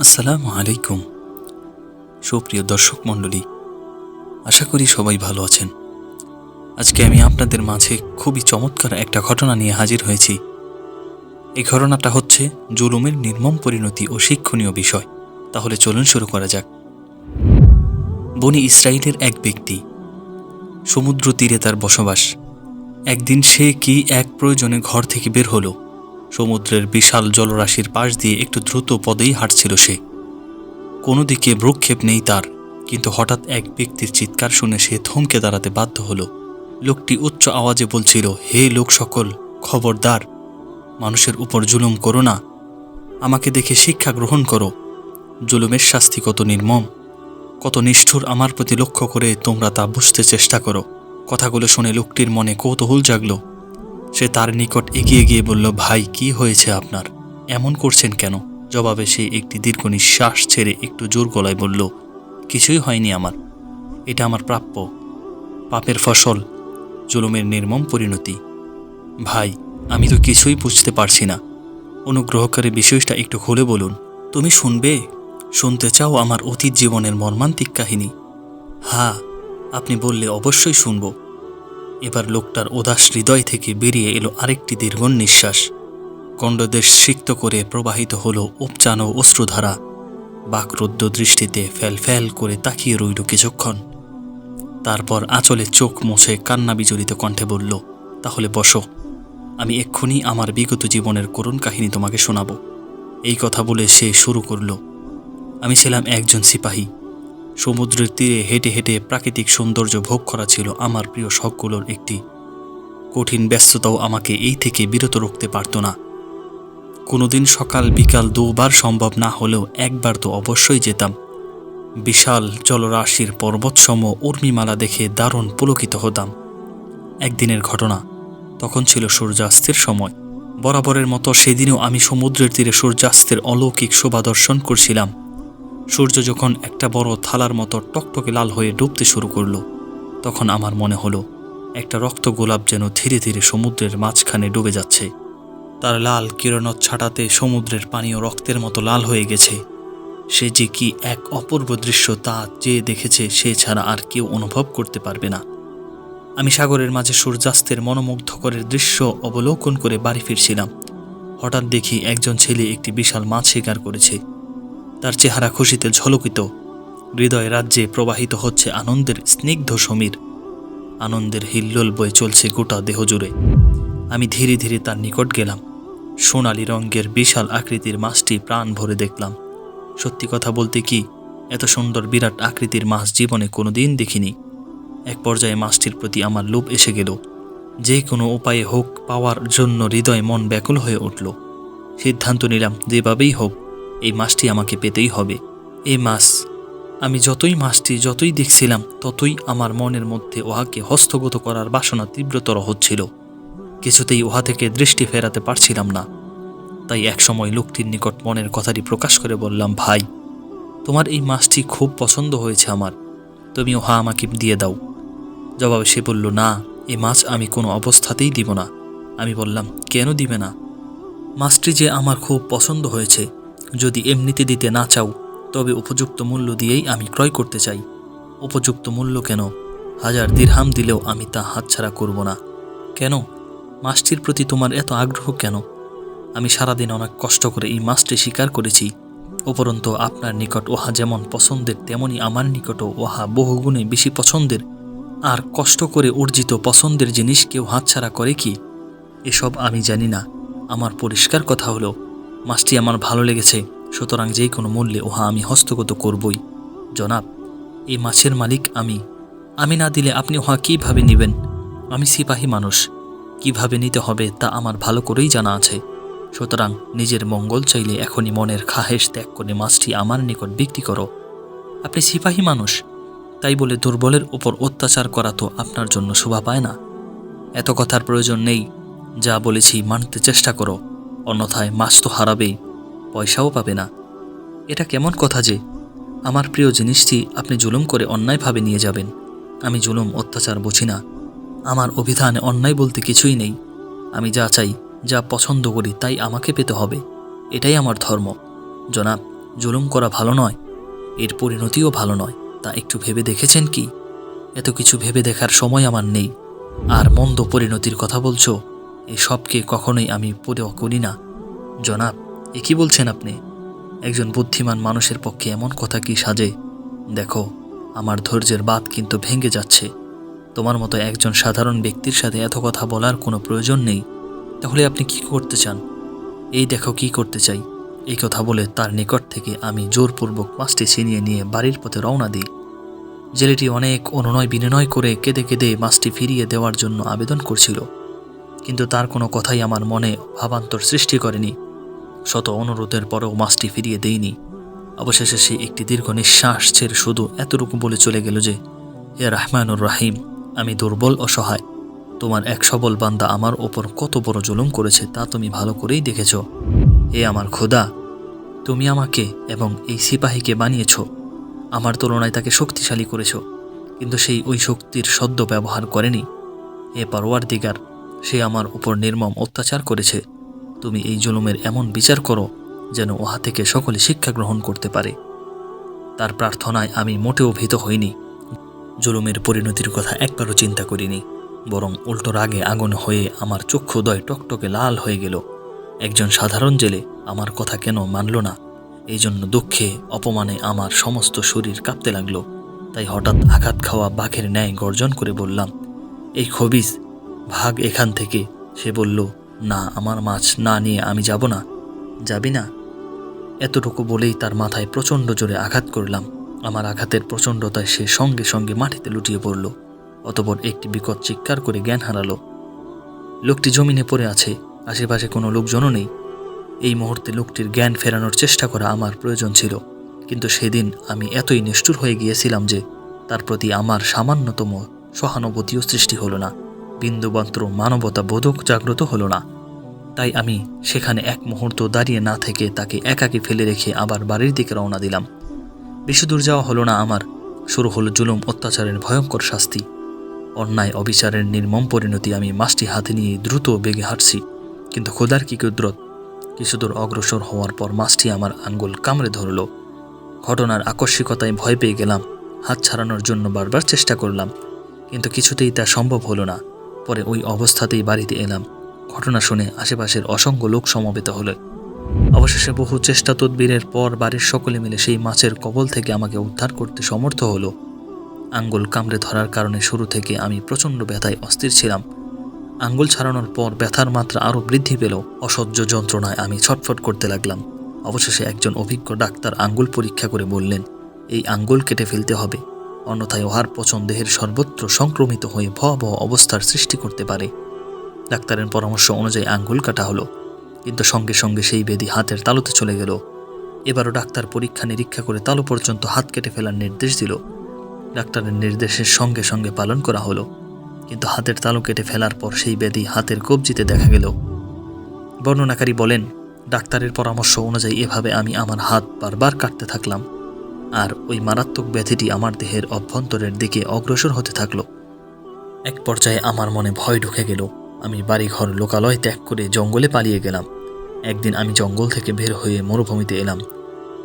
আসসালামু আলাইকুম। সুপ্রিয় দর্শক মণ্ডলী, আশা করি সবাই ভালো আছেন। আজকে আমি আপনাদের মাঝে খুবই চমৎকার একটা ঘটনা নিয়ে হাজির হয়েছি। এই ঘটনাটা হচ্ছে জুলুমের নির্মম পরিণতি ও শিক্ষণীয় বিষয়। তাহলে চলুন শুরু করা যাক। বনি ইসরায়েলের এক ব্যক্তি, সমুদ্র তীরে তার বসবাস। একদিন সে কি এক প্রয়োজনে ঘর থেকে বের হলো? সমুদ্রের বিশাল জলরাশির পাশ দিয়ে একটু দ্রুত পদেই হাঁটছিল সে। কোনো দিকে ভ্রুক্ষেপ নেই তার, কিন্তু হঠাৎ এক ব্যক্তির চিৎকার শুনে সে থমকে দাঁড়াতে বাধ্য হলো। লোকটি উচ্চ আওয়াজে বলছিল, হে লোক সকল, খবরদার, মানুষের উপর জুলুম করো না। আমাকে দেখে শিক্ষা গ্রহণ করো। জুলুমের শাস্তি কত নির্মম। কত নিষ্ঠুর আমার প্রতি লক্ষ্য করে তোমরা তা বুঝতে চেষ্টা করো। কথাগুলো শুনে লোকটির মনে কৌতূহল জাগলো। সে তার নিকট এগিয়ে গিয়ে বলল, ভাই, কি হয়েছে আপনার? এমন করছেন কেন? জবাবে সে একটি দীর্ঘ নিঃশ্বাস ছেড়ে একটু জোর গলায় বলল, কিছুই হয়নি আমার। এটা আমার প্রাপ্য। পাপের ফসল, জুলুমের নির্মম পরিণতি। ভাই, আমি তো কিছুই বুঝতে পারছি না। অনুগ্রহকারী বিষয়টা একটু খুলে বলুন। তুমি শুনবে? শুনতে চাও আমার অতীত জীবনের মর্মান্তিক কাহিনী? হ্যাঁ আপনি বললে অবশ্যই শুনব। এবার লোকটার উদাস হৃদয় থেকে বেরিয়ে এলো আরেকটি দীর্ঘ নিঃশ্বাস গণ্ডদেশ সিক্ত করে প্রবাহিত হলো উপচানো অশ্রুধারা। বাকরুদ্ধ দৃষ্টিতে ফ্যাল ফ্যাল করে তাকিয়ে রইল কিছুক্ষণ। তারপর আঁচলে চোখ মুছে কান্না বিজড়িত কণ্ঠে বলল, তাহলে বসো। আমি এক্ষুনি আমার বিগত জীবনের করুণ কাহিনী তোমাকে শোনাব। এই কথা বলে সে শুরু করল। আমি ছিলাম একজন সিপাহী। সমুদ্রের তীরে হেঁটে হেঁটে প্রাকৃতিক সৌন্দর্য ভোগ করা ছিল আমার প্রিয় শখগুলোর একটি। কঠিন ব্যস্ততাও আমাকে এই থেকে বিরত রাখতে পারত না। কোনোদিন সকাল বিকাল দুবার সম্ভব না হলেও একবার তো অবশ্যই যেতাম। বিশাল জলরাশির পর্বতসম উর্মিমালা দেখে দারুণ পুলকিত হতাম। একদিনের ঘটনা, তখন ছিল সূর্যাস্তের সময়। বরাবরের মতো সেদিনও আমি সমুদ্রের তীরে সূর্যাস্তের অলৌকিক শোভা দর্শন করছিলাম। সূর্য যখন একটা বড় থালার মতো টকটকে লাল হয়ে ডুবতে শুরু করল, তখন আমার মনে হলো, একটা রক্ত গোলাপ যেন ধীরে ধীরে সমুদ্রের মাঝখানে ডুবে যাচ্ছে। তার লাল কিরণত ছাটাতে সমুদ্রের পানীয় রক্তের মতো লাল হয়ে গেছে। সে যে কি এক অপূর্ব দৃশ্য তা যে দেখেছে, সে ছাড়া আর কেউ অনুভব করতে পারবে না। আমি সাগরের মাঝে সূর্যাস্তের মনোমুগ্ধকরের দৃশ্য অবলোকন করে বাড়ি ফিরছিলাম। হঠাৎ দেখি একজন ছেলে একটি বিশাল মাছ শিকার করেছে। তার চেহারা খুশিতে ঝলকিত। হৃদয় রাজ্যে প্রবাহিত হচ্ছে আনন্দের স্নিগ্ধ সমীর। আনন্দের হিল্লোল বয়ে চলছে গোটা দেহ জুড়ে আমি ধীরে ধীরে তার নিকট গেলাম। সোনালি রঙের বিশাল আকৃতির মাছটি প্রাণ ভরে দেখলাম। সত্যি কথা বলতে কি, এত সুন্দর বিরাট আকৃতির মাছ জীবনে কোনোদিন দেখিনি। এক পর্যায়ে মাছটির প্রতি আমার লোভ এসে গেল। যে কোনো উপায়ে হোক পাওয়ার জন্য হৃদয় মন ব্যাকুল হয়ে উঠল। সিদ্ধান্ত নিলাম, যেভাবেই হোক এই মাছটি আমাকে পেতেই হবে। এই মাছ, আমি যতই মাছটি যতই দেখছিলাম, ততই আমার মনের মধ্যে উহাকে হস্তগত করার বাসনা তীব্রতর হচ্ছিল। কিছুতেই উহা থেকে দৃষ্টি ফেরাতে পারছিলাম না। তাই একসময় লোকটির নিকট মনের কথাটি প্রকাশ করে বললাম, ভাই, তোমার এই মাছটি খুব পছন্দ হয়েছে আমার। তুমি উহা আমাকে দিয়ে দাও। জবাবে সে বলল, না, এ মাছ আমি কোনো অবস্থাতেই দিব না। আমি বললাম, কেন দিবে না? মাছটি যে আমার খুব পছন্দ হয়েছে যদি এমনিতে দিতে না চাও, তবে উপযুক্ত মূল্য দিয়েই আমি ক্রয় করতে চাই। উপযুক্ত মূল্য কেন? হাজার দিরহাম দিলেও আমি তা হাতছাড়া করব না। কেন? মাছটির প্রতি তোমার এত আগ্রহ কেন? আমি সারাদিন অনেক কষ্ট করে এই মাছটি শিকার করেছি। উপরন্তু আপনার নিকট ওহা যেমন পছন্দের, তেমনি আমার নিকটও ওহা বহুগুণে বেশি পছন্দের। আর কষ্ট করে অর্জিত পছন্দের জিনিস কেউ হাতছাড়া করে কি? এসব আমি জানি না। আমার পরিষ্কার কথা হলো মাছটি আমার ভালো লেগেছে, সুতরাং যে কোনো মূল্যে উহা আমি হস্তগত করবই। জনাব, এই মাছের মালিক আমি। আমি না দিলে আপনি উহা কীভাবে নেবেন? আমি সিপাহী মানুষ। কীভাবে নিতে হবে তা আমার ভালো করেই জানা আছে। সুতরাং নিজের মঙ্গল চাইলে এখনই মনের খাহেশ ত্যাগ করে মাছটি আমার নিকট বিক্রি করো। আপনি সিপাহী মানুষ। তাই বলে দুর্বলের উপর অত্যাচার করা তো আপনার জন্য শোভা পায় না। এত কথার প্রয়োজন নেই। যা বলেছি মানতে চেষ্টা করো। অন্যথায় মাছ তো হারাবেই, পয়সাও পাবে না। এটা কেমন কথা যে, আমার প্রিয় জিনিসটি আপনি জুলুম করে অন্যায়ভাবে নিয়ে যাবেন। আমি জুলুম, অত্যাচার বুঝি না। আমার অভিধানে অন্যায় বলতে কিছুই নেই। আমি যা চাই, যা পছন্দ করি, তাই আমাকে পেতে হবে। এটাই আমার ধর্ম। জনাব, জুলুম করা ভালো নয়। এর পরিণতিও ভালো নয়। তা একটু ভেবে দেখেছেন কি? এত কিছু ভেবে দেখার সময় আমার নেই। আর মন্দ পরিণতির কথা বলছো? এই সবকে কখনোই আমি পরেও করি না। জনাব, এ কি বলছেন আপনি? একজন বুদ্ধিমান মানুষের পক্ষে এমন কথা কি সাজে? দেখো, আমার ধৈর্যের বাদ কিন্তু ভেঙে যাচ্ছে। তোমার মতো একজন সাধারণ ব্যক্তির সাথে এত কথা বলার কোনো প্রয়োজন নেই। তাহলে আপনি কি করতে চান? এই দেখো কি করতে চাই। এই কথা বলে তার নিকট থেকে আমি জোরপূর্বক মাছটি ছিনিয়ে নিয়ে বাড়ির পথে রওনা দিই। জেলেটি অনেক অনুনয় বিনয় করে কেঁদে কেঁদে মাছটি ফিরিয়ে দেওয়ার জন্য আবেদন করছিল। কিন্তু তার কোনো কথাই আমার মনে ভাবান্তর সৃষ্টি করেনি। শত অনুরোধের পরেও মাছটি ফিরিয়ে দেইনি। অবশেষে সে একটি দীর্ঘ নিঃশ্বাস ছেড়ে শুধু এতটুকু বলে চলে গেল যে হে রাহমানুর রাহিম, আমি দুর্বল অসহায়। তোমার এক সবল বান্দা আমার ওপর কত বড় জুলুম করেছে তা তুমি ভালো করেই দেখেছ। এ আমার খোদা, তুমি আমাকে এবং এই সিপাহীকে বানিয়েছ। আমার তুলনায় তাকে শক্তিশালী করেছ, কিন্তু সেই ওই শক্তির সদ্য ব্যবহার করেনি। এ পারোয়ার দিগার সে আমার উপর নির্মম অত্যাচার করেছে। তুমি এই জুলুমের এমন বিচার করো যেন উহা থেকে সকলে শিক্ষা গ্রহণ করতে পারে। তার প্রার্থনায় আমি মোটেও ভীত হইনি। জুলুমের পরিণতির কথা একবারও চিন্তা করিনি, বরং উল্টো রাগে আগুন হয়ে আমার চক্ষুদয় টকটকে লাল হয়ে গেল। একজন সাধারণ জেলে আমার কথা কেন মানল না? এই জন্য দুঃখে, অপমানে আমার সমস্ত শরীর কাঁপতে লাগল। তাই হঠাৎ আঘাত খাওয়া বাঘের ন্যায় গর্জন করে বললাম, এই খবিজ ভাগ এখান থেকে। সে বলল, না, আমার মাছ না নিয়ে আমি যাব না। যাবি না? এতটুকু বলেই তার মাথায় প্রচণ্ড জোরে আঘাত করলাম। আমার আঘাতের প্রচণ্ডতায় সে সঙ্গে সঙ্গে মাটিতে লুটিয়ে পড়ল, অতপর একটি বিকট চিৎকার করে জ্ঞান হারালো। লোকটি জমিনে পড়ে আছে, আশেপাশে কোনো লোকজনও নেই। এই মুহূর্তে লোকটির জ্ঞান ফেরানোর চেষ্টা করা আমার প্রয়োজন ছিল, কিন্তু সেদিন আমি এতই নিষ্ঠুর হয়ে গিয়েছিলাম যে তার প্রতি আমার সামান্যতম সহানুভূতিও সৃষ্টি হলো না। বিন্দুমাত্র মানবতা বোধক জাগ্রত হলো না। তাই আমি সেখানে এক মুহূর্ত দাঁড়িয়ে না থেকে তাকে একাকে ফেলে রেখে আবার বাড়ির দিকে রওনা দিলাম। বেশি দূর যাওয়া হলো না আমার। শুরু হলো জুলুম, অত্যাচারের ভয়ঙ্কর শাস্তি। অন্যায়, অবিচারের নির্মম পরিণতি আমি মাছটি হাতে নিয়ে দ্রুত বেগে হাঁটছি। কিন্তু খোদার কি কুদরত? কিছুদূর অগ্রসর হওয়ার পর মাছটি আমার আঙ্গুল কামড়ে ধরল। ঘটনার আকস্মিকতায় ভয় পেয়ে গেলাম। হাত ছাড়ানোর জন্য বারবার চেষ্টা করলাম। কিন্তু কিছুতেই তা সম্ভব হলো না। পরে ওই অবস্থাতেই বাড়িতে এলাম। ঘটনা শুনে আশেপাশের অসংখ্য লোক সমবেত হলো। অবশেষে বহু চেষ্টা তদবিরের পর বাড়ির সকলে মিলে সেই মাছের কবল থেকে আমাকে উদ্ধার করতে সমর্থ হলো। আঙ্গুল কামড়ে ধরার কারণে শুরু থেকে আমি প্রচণ্ড ব্যথায় অস্থির ছিলাম। আঙ্গুল ছাড়ানোর পর ব্যথার মাত্রা আরও বৃদ্ধি পেল। অসহ্য যন্ত্রণায় আমি ছটফট করতে লাগলাম। অবশেষে একজন অভিজ্ঞ ডাক্তার আঙ্গুল পরীক্ষা করে বললেন, এই আঙ্গুল কেটে ফেলতে হবে। অন্যথায় ওহার পচন দেহের সর্বত্র সংক্রমিত হয়ে ভয়াবহ অবস্থার সৃষ্টি করতে পারে। ডাক্তারের পরামর্শ অনুযায়ী আঙ্গুল কাটা হলো, কিন্তু সঙ্গে সঙ্গে সেই বেদি হাতের তালুতে চলে গেল। এবারও ডাক্তার পরীক্ষা নিরীক্ষা করে তালু পর্যন্ত হাত কেটে ফেলার নির্দেশ দিল। ডাক্তারের নির্দেশের সঙ্গে সঙ্গে পালন করা হলো, কিন্তু হাতের তালু কেটে ফেলার পর সেই বেদি হাতের কবজিতে দেখা গেল। বর্ণনাকারী বলেন, ডাক্তারের পরামর্শ অনুযায়ী এভাবে আমি আমার হাত বারবার কাটতে থাকলাম। আর ওই মারাত্মক ব্যাধিটি আমার দেহের অভ্যন্তরের দিকে অগ্রসর হতে থাকল। এক পর্যায়ে আমার মনে ভয় ঢুকে গেল। আমি বাড়িঘর লোকালয় ত্যাগ করে জঙ্গলে পালিয়ে গেলাম। একদিন আমি জঙ্গল থেকে বের হয়ে মরুভূমিতে এলাম।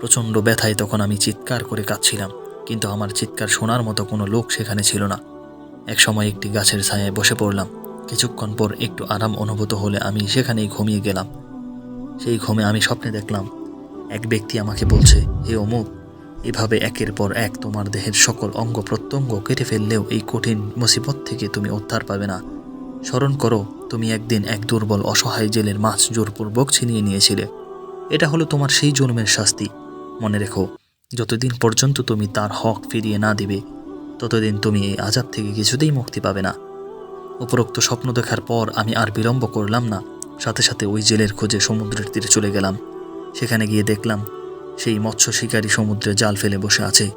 প্রচণ্ড ব্যথায় তখন আমি চিৎকার করে কাঁদছিলাম, কিন্তু আমার চিৎকার শোনার মতো কোনো লোক সেখানে ছিল না। এক সময় একটি গাছের ছায়ায় বসে পড়লাম। কিছুক্ষণ পর একটু আরাম অনুভূত হলে আমি সেখানেই ঘুমিয়ে গেলাম। সেই ঘুমে আমি স্বপ্নে দেখলাম, এক ব্যক্তি আমাকে বলছে, হে অমুক এভাবে একের পর এক তোমার দেহের সকল অঙ্গ প্রত্যঙ্গ কেটে ফেললেও এই কঠিন মুসিবত থেকে তুমি উদ্ধার পাবে না। স্মরণ করো, তুমি একদিন এক দুর্বল, অসহায় জেলের মাছ জোরপূর্বক ছিনিয়ে নিয়েছিলে। এটা হলো তোমার সেই জন্মের শাস্তি। মনে রেখো, যতদিন পর্যন্ত তুমি তার হক ফিরিয়ে না দিবে, ততদিন তুমি এই আজাব থেকে কিছুতেই মুক্তি পাবে না। উপরোক্ত স্বপ্ন দেখার পর আমি আর বিলম্ব করলাম না। সাথে সাথে ওই জেলের খোঁজে সমুদ্রের তীরে চলে গেলাম। সেখানে গিয়ে দেখলাম সেই মৎস্য শিকারী সমুদ্রে জাল ফেলে বসে আছে।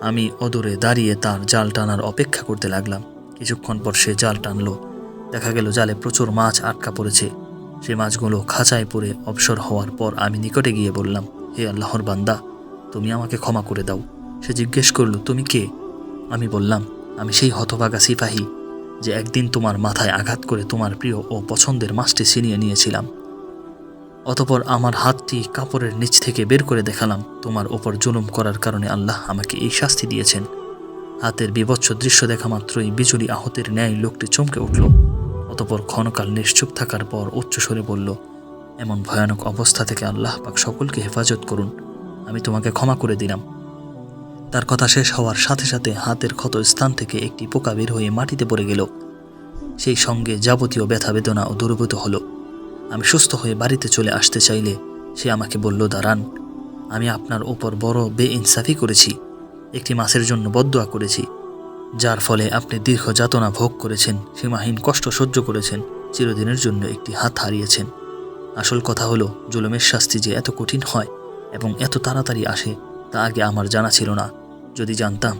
আমি অদূরে দাঁড়িয়ে তার জাল টানার অপেক্ষা করতে লাগলাম। কিছুক্ষণ পর সে জাল টানলো। দেখা গেল জালে প্রচুর মাছ আটকা পড়েছে। সে মাছগুলো খাঁচায় পড়ে অবসর হওয়ার পর আমি নিকটে গিয়ে বললাম, হে আল্লাহর বান্দা, তুমি আমাকে ক্ষমা করে দাও। সে জিজ্ঞেস করল, তুমি কে? আমি বললাম, আমি সেই হতভাগা সিপাহী, যে একদিন তোমার মাথায় আঘাত করে তোমার প্রিয় ও পছন্দের মাছটি ছিনিয়ে নিয়েছিলাম। অতপর আমার হাতটি কাপড়ের নিচ থেকে বের করে দেখালাম। তোমার ওপর জুলুম করার কারণে আল্লাহ আমাকে এই শাস্তি দিয়েছেন। হাতের বিভৎস দৃশ্য দেখা মাত্রই বিজুলি আহতের ন্যায় লোকটি চমকে উঠল। অতপর ক্ষণকাল নিশ্চুপ থাকার পর উচ্চস্বরে বলল, এমন ভয়ানক অবস্থা থেকে আল্লাহ পাক সকলকে হেফাজত করুন। আমি তোমাকে ক্ষমা করে দিলাম। তার কথা শেষ হওয়ার সাথে সাথে হাতের ক্ষত স্থান থেকে একটি পোকা বের হয়ে মাটিতে পড়ে গেল। সেই সঙ্গে যাবতীয় ব্যথা বেদনা ও দূরীভূত হলো। আমি সুস্থ হয়ে বাড়িতে চলে আসতে চাইলে সে আমাকে বলল, দাঁড়ান, আমি আপনার ওপর বড় বেইনসাফি করেছি, একটি মাসের জন্য বদদোয়া করেছি, যার ফলে আপনি দীর্ঘ যাতনা ভোগ করেছেন, সীমাহীন কষ্ট সহ্য করেছেন, চিরদিনের জন্য একটি হাত হারিয়েছেন। আসল কথা হলো, জুলুমের শাস্তি যে এত কঠিন হয় এবং এত তাড়াতাড়ি আসে, তা আগে আমার জানা ছিল না। যদি জানতাম,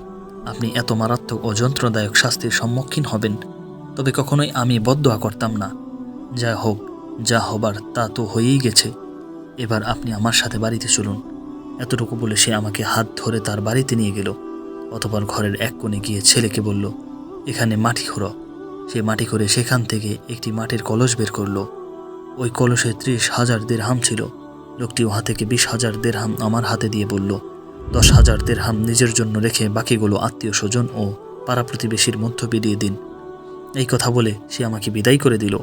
আপনি এত মারাত্মক ও যন্ত্রদায়ক শাস্তির সম্মুখীন হবেন, তবে কখনোই আমি বদদোয়া করতাম না। যা হোক যা হবার তা তো হয়েই গেছে। এবার আপনি আমার সাথে বাড়িতে চলুন। এতটুকু বলে সে আমাকে হাত ধরে তার বাড়িতে নিয়ে গেল। অতপর ঘরের এক কোণে গিয়ে ছেলেকে বলল, এখানে মাটি খোঁড়ো। সে মাটি করে সেখান থেকে একটি মাটির কলস বের করল। ওই কলসে ত্রিশ হাজার দেড়হাম ছিল। লোকটি উহা থেকে বিশ হাজার দেড়হাম আমার হাতে দিয়ে বলল, দশ হাজার দেড়হাম নিজের জন্য রেখে বাকিগুলো আত্মীয় স্বজন ও পাড়া প্রতিবেশীর মধ্য বিলিয়ে দিন। এই কথা বলে সে আমাকে বিদায় করে দিল।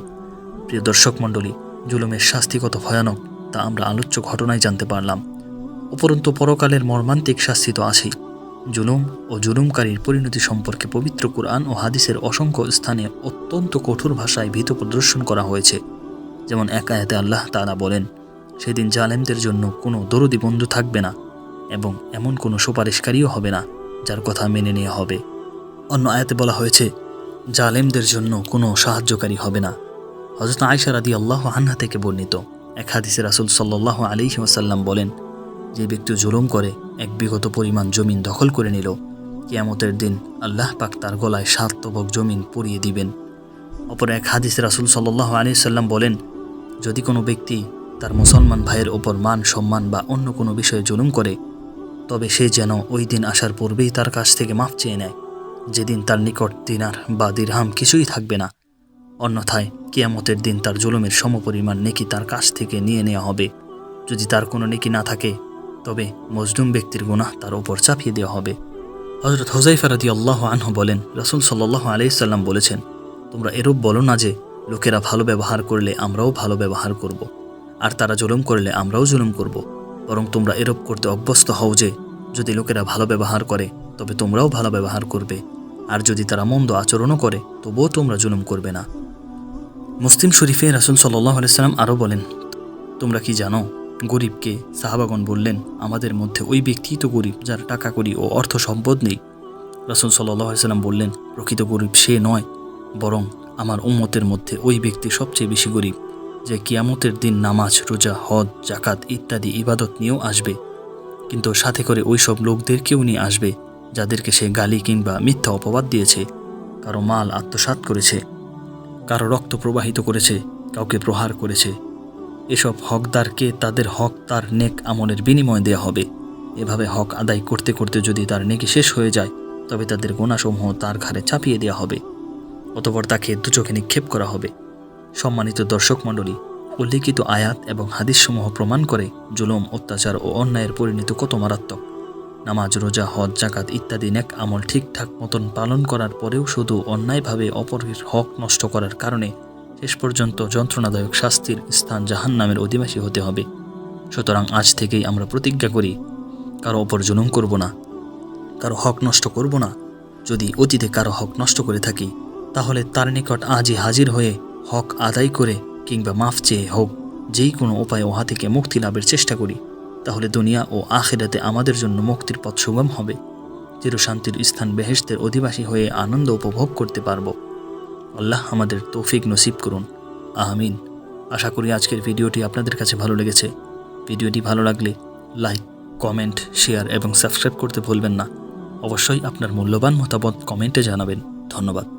প্রিয় দর্শক মণ্ডলী, জুলুমের শাস্তি কত ভয়ানক তা আমরা আলোচ্য ঘটনায় জানতে পারলাম। উপরন্তু পরকালের মর্মান্তিক শাস্তি তো আছেই। জুলুম ও জুলুমকারীর পরিণতি সম্পর্কে পবিত্র কোরআন ও হাদিসের অসংখ্য স্থানে অত্যন্ত কঠোর ভাষায় ভীত প্রদর্শন করা হয়েছে। যেমন এক আয়াতে আল্লাহ তাআলা বলেন, সেদিন জালেমদের জন্য কোনো দরদি বন্ধু থাকবে না এবং এমন কোনো সুপারিশকারীও হবে না যার কথা মেনে নেওয়া হবে। অন্য আয়াতে বলা হয়েছে, জালেমদের জন্য কোনো সাহায্যকারী হবে না। হজরত আয়সা রাদি আল্লাহ আনহা থেকে বর্ণিত। এক হাদিসে রাসুল সাল্লাহ আলী ওসাল্লাম বলেন, যে ব্যক্তি জুলুম করে, এক বিগত পরিমাণ জমিন দখল করে নিল, কিয়ামতের দিন আল্লাহ পাক তার গলায় সাত তবক জমিন পরিয়ে দিবেন। অপর এক হাদিসে রাসুল সাল্লাহ আলী সাল্লাম বলেন, যদি কোনো ব্যক্তি তার মুসলমান ভাইয়ের ওপর মান সম্মান বা অন্য কোনো বিষয়ে জুলুম করে, তবে সে যেন ওই দিন আসার পূর্বেই তার কাছ থেকে মাফ চেয়ে নেয়। যেদিন তার নিকট দিনার বা দিরহাম কিছুই থাকবে না অন্যথায় কিয়ামতের দিন তার জুলুমের সমপরিমাণ নেকি তার কাছ থেকে নিয়ে নেওয়া হবে যদি তার কোনো নেকি না থাকে, তবে মজলুম ব্যক্তির গুনাহ তার ওপর চাপিয়ে দেওয়া হবে হজরত হোজাইফা রাদি আল্লাহ আনহু বলেন, রসুল সাল্লাহ আলাইসাল্লাম বলেছেন, তোমরা এরূপ বলো না যে, লোকেরা ভালো ব্যবহার করলে আমরাও ভালো ব্যবহার করব। আর তারা জুলুম করলে আমরাও জুলুম করব। বরং তোমরা এরূপ করতে অভ্যস্ত হও যে, যদি লোকেরা ভালো ব্যবহার করে, তবে তোমরাও ভালো ব্যবহার করবে আর যদি তারা মন্দ আচরণও করে, তবুও তোমরা জুলুম করবে না মুসলিম শরীফে রাসুল সাল্লাহ আলাইসাল্লাম আরও বলেন, তোমরা কি জানো, গরিবকে সাহাবাগন বললেন, আমাদের মধ্যে ওই ব্যক্তিই তো গরিব, যার টাকা করি ও অর্থ সম্পদ নেই। রাসুল সাল্লাহ সাল্লাম বললেন, প্রকৃত গরিব সে নয়, বরং আমার উম্মতের মধ্যে ওই ব্যক্তি সবচেয়ে বেশি গরিব, যে কিয়ামতের দিন নামাজ, রোজা, হজ জাকাত ইত্যাদি ইবাদত নিয়েও আসবে। কিন্তু সাথে করে ওই সব লোকদেরকেও নিয়ে আসবে, যাদেরকে সে গালি কিংবা মিথ্যা অপবাদ দিয়েছে, কারও মাল আত্মসাৎ করেছে। কারও রক্ত প্রবাহিত করেছে, কাউকে প্রহার করেছে। এসব হকদারকে তাদের হক, তার নেক আমলের বিনিময় দেয়া হবে। এভাবে হক আদায় করতে করতে যদি তার নেকি শেষ হয়ে যায়, তবে তাদের গোনাসমূহ তার ঘাড়ে চাপিয়ে দেওয়া হবে। অতপর তাকে দুচোখে নিক্ষেপ করা হবে। সম্মানিত দর্শক মণ্ডলী, উল্লিখিত আয়াত এবং হাদিসসমূহ প্রমাণ করে জুলুম, অত্যাচার ও অন্যায়ের পরিণতি কত মারাত্মক। নামাজ, রোজা, হজ জাকাত ইত্যাদি নেক আমল ঠিকঠাক মতন পালন করার পরেও শুধু অন্যায়ভাবে অপরের হক নষ্ট করার কারণে শেষ পর্যন্ত যন্ত্রণাদায়ক শাস্তির স্থান জাহান নামের অধিবাসী হতে হবে। সুতরাং আজ থেকেই আমরা প্রতিজ্ঞা করি, কারও অপর জুলুম করব না, কারও হক নষ্ট করব না। যদি অতীতে কারও হক নষ্ট করে থাকি, তাহলে তার নিকট আজই হাজির হয়ে হক আদায় করে কিংবা মাফ চেয়ে হোক, যেই কোনো উপায়ে উহা থেকে মুক্তি লাভের চেষ্টা করি। তাহলে দুনিয়া ও আখেরাতে আমাদের জন্য মুক্তির পথ সুগম হবে। চিরশান্তির স্থান বেহেশতের অধিবাসী হয়ে আনন্দ উপভোগ করতে পারব। আল্লাহ আমাদের তৌফিক নসিব করুন। আহমিন আশা করি আজকের ভিডিওটি আপনাদের কাছে ভালো লেগেছে। ভিডিওটি ভালো লাগলে লাইক, কমেন্ট, শেয়ার এবং সাবস্ক্রাইব করতে ভুলবেন না। অবশ্যই আপনার মূল্যবান মতামত কমেন্টে জানাবেন। ধন্যবাদ।